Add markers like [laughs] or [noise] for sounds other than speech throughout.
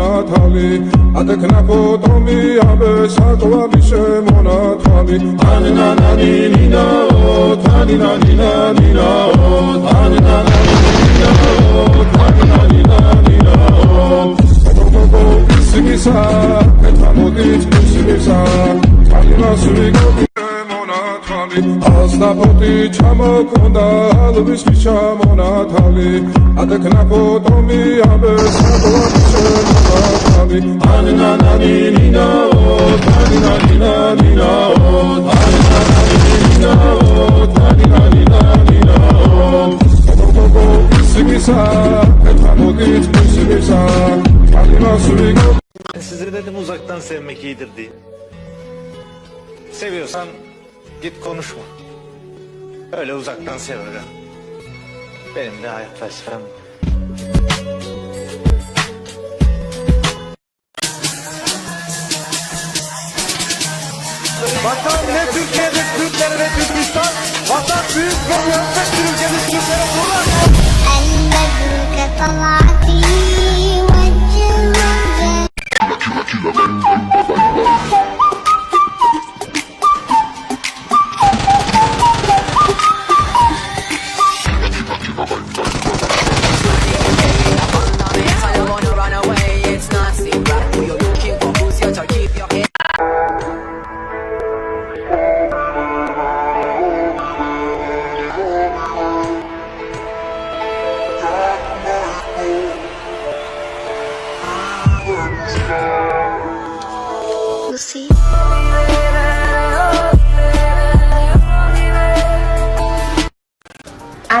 მონათალი ატეკნა ფოტომი აბე სატვა მიშე მონათალი ანინა ნანინინა თანინა ნინა ნინა თანინა ნანინინა თანინა ნინა ნინა სიგისა ეთამოდით სიგისა ანინა სვიგო მონათალი ასნაფოტი ჩამოკონდა ალვის ჩამონათალი ატეკნაფო ტომი აბე საკვა მიშე მონათალი ანინანანი ნინაო თანინანინა ნინაო თანინანანი ნინაო თანინანინა ნინაო ობობო სიგისა ეთამოდით სიგისა თანინასული Size dedim uzaktan sevmek iyidir diye. Seviyorsan git konuşma. Öyle uzaktan sev. Benim de hayat felsefem. bu. Ne Türkiye'de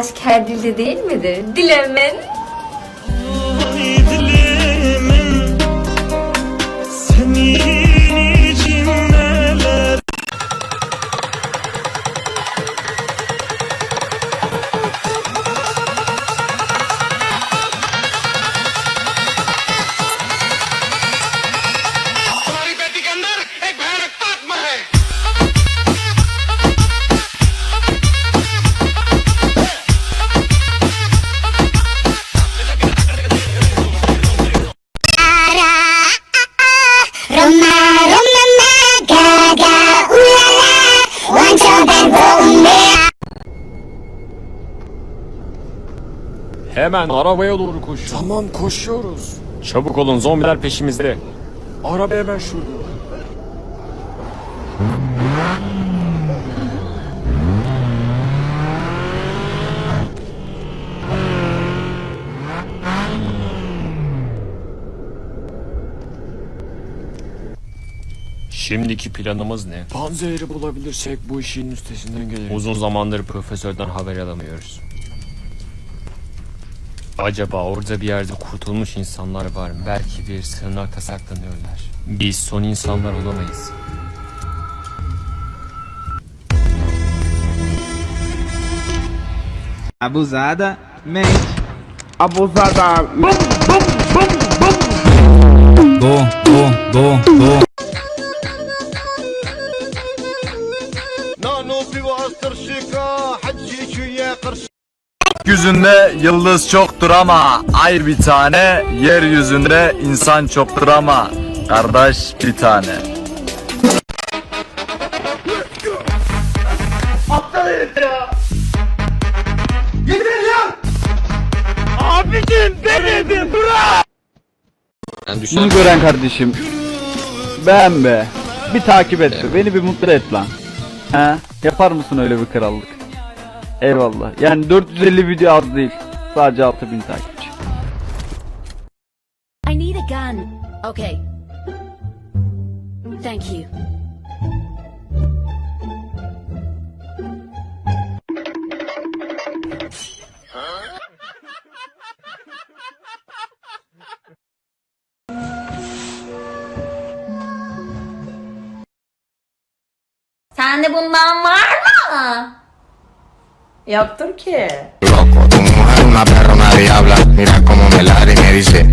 Aşk her dilde değil midir? Dilemen. Hemen arabaya doğru koş. Tamam koşuyoruz. Çabuk olun zombiler peşimizde. Araba hemen şurada. Şimdiki planımız ne? Panzehri bulabilirsek bu işin üstesinden geliriz. Uzun zamandır profesörden haber alamıyoruz. Acaba orada bir yerde kurtulmuş insanlar var mı? Belki bir sığınakta saklanıyorlar. Biz son insanlar olamayız. Abusada, mente. Abusada. Do, do, do, do. Gökyüzünde yıldız çoktur ama ay bir tane, yeryüzünde insan çoktur ama kardeş bir tane. Bunu gören kardeşim. Ben be. Bir takip et. be, Beni bir mutlu et lan. He? Yapar mısın öyle bir krallık? Eyvallah. Yani 450 video az değil. Sadece 6000 takipçi. I need a gun. Okay. Thank you. Sende bundan var mı? Yoktur ki. Loco, tu mujer una perra, una diabla. Mira cómo me ladra y me dice.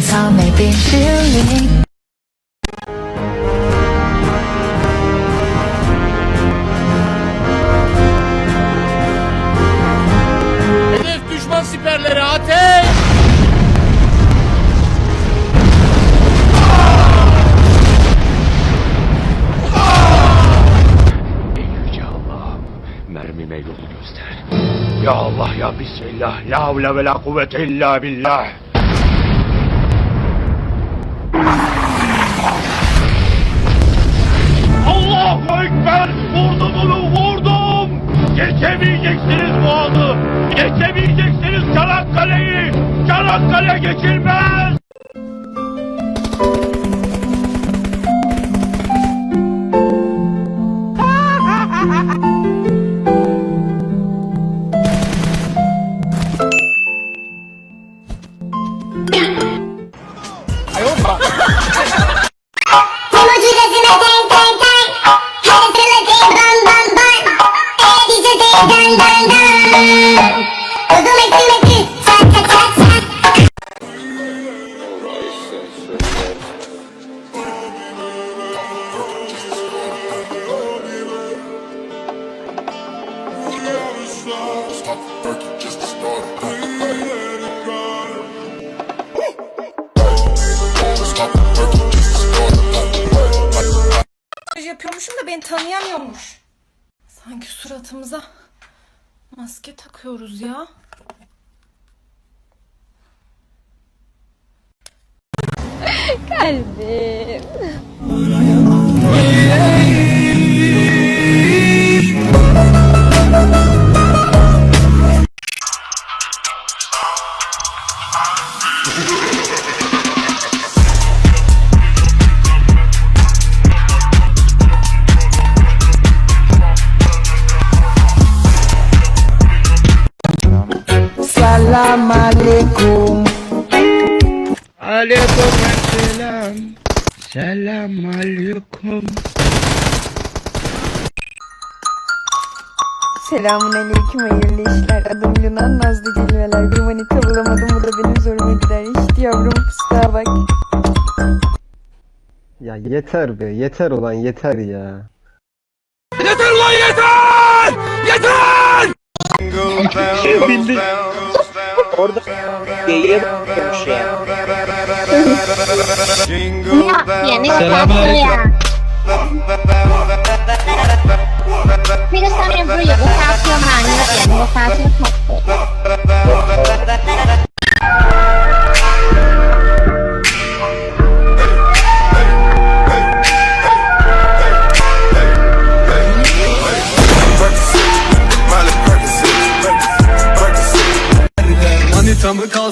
风雨 bismillah. La havle ve la kuvvete illa billah. Allahu Ekber! Vurdum onu vurdum! Geçemeyeceksiniz bu adı! Geçemeyeceksiniz Çanakkale'yi! Çanakkale geçilmez! Yapıyormuşum da beni tanıyamıyormuş. Sanki suratımıza maske takıyoruz ya. [laughs] Salam [laughs] aleyküm. Selamun aleyküm hayırlı işler. Adım Yunan Nazlı Cilveler. Bir manita bulamadım bu da benim zoruma gider. İşte yavrum fıstığa bak. Ya yeter be yeter olan yeter ya. acorda que ia Mira, stare a buio.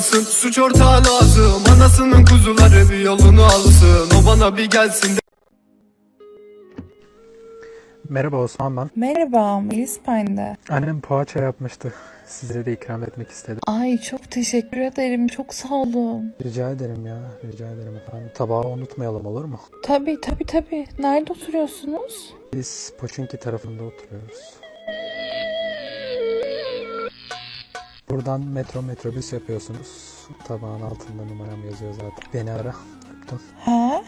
Kalsın suç ortağı lazım Anasının kuzuları bir yolunu alsın O bana bir gelsin Merhaba Osman ben. Merhaba Melis Pine'de. Annem poğaça yapmıştı. Size de ikram etmek istedim. Ay çok teşekkür ederim. Çok sağ olun. Rica ederim ya. Rica ederim efendim. Tabağı unutmayalım olur mu? Tabii tabii tabii. Nerede oturuyorsunuz? Biz Poçinki tarafında oturuyoruz. Buradan metro metrobüs yapıyorsunuz. Tabağın altında numaram yazıyor zaten. Beni ara. Öptüm. He?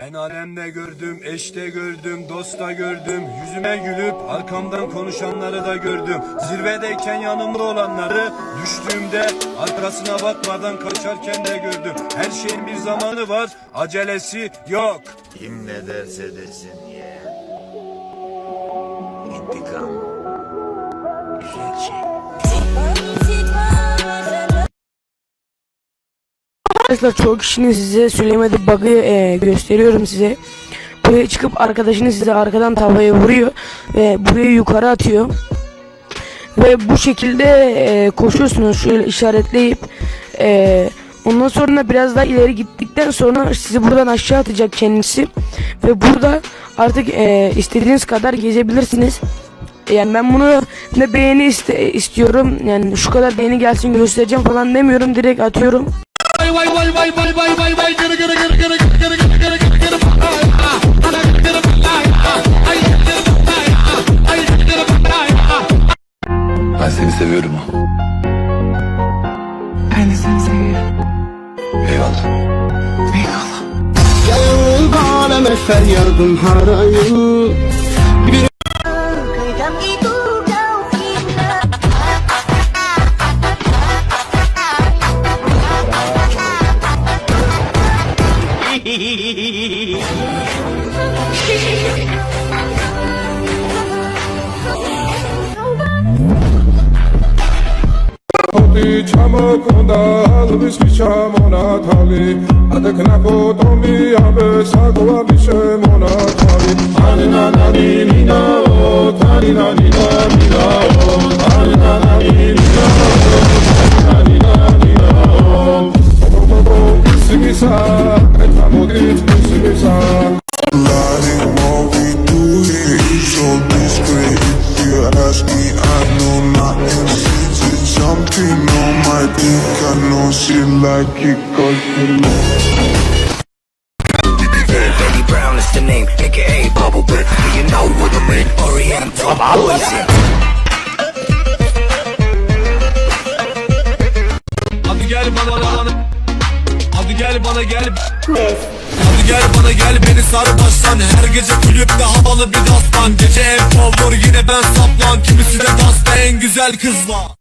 Ben alemde gördüm, eşte gördüm, dosta gördüm Yüzüme gülüp arkamdan konuşanları da gördüm Zirvedeyken yanımda olanları Düştüğümde arkasına bakmadan kaçarken de gördüm Her şeyin bir zamanı var, acelesi yok Kim ne derse desin ye. İntikam. Arkadaşlar çok kişinin size söylemediği bug'ı e, gösteriyorum size. Buraya çıkıp arkadaşınız size arkadan tavaya vuruyor ve burayı yukarı atıyor. Ve bu şekilde e, koşuyorsunuz şöyle işaretleyip e, ondan sonra biraz daha ileri gittikten sonra sizi buradan aşağı atacak kendisi ve burada artık e, istediğiniz kadar gezebilirsiniz. Yani ben bunu ne beğeni iste- istiyorum yani şu kadar beğeni gelsin göstereceğim falan demiyorum direkt atıyorum. Ben seni seviyorum. Ben de seni seviyorum. Eyvallah. Eyvallah. Gel aleme feryadım harayım მოქონდა ალვის მიჩამონათალი ადეკნაკო ტომი ამე საკვალი შემონათალი. My dick. I know shit like it cause. You. Hadi gel bana bana Hadi gel bana gel Hadi gel bana gel beni sar baştan Her gece kulüpte havalı bir dastan Gece en favori yine ben saplan Kimisi de dasta en güzel kızla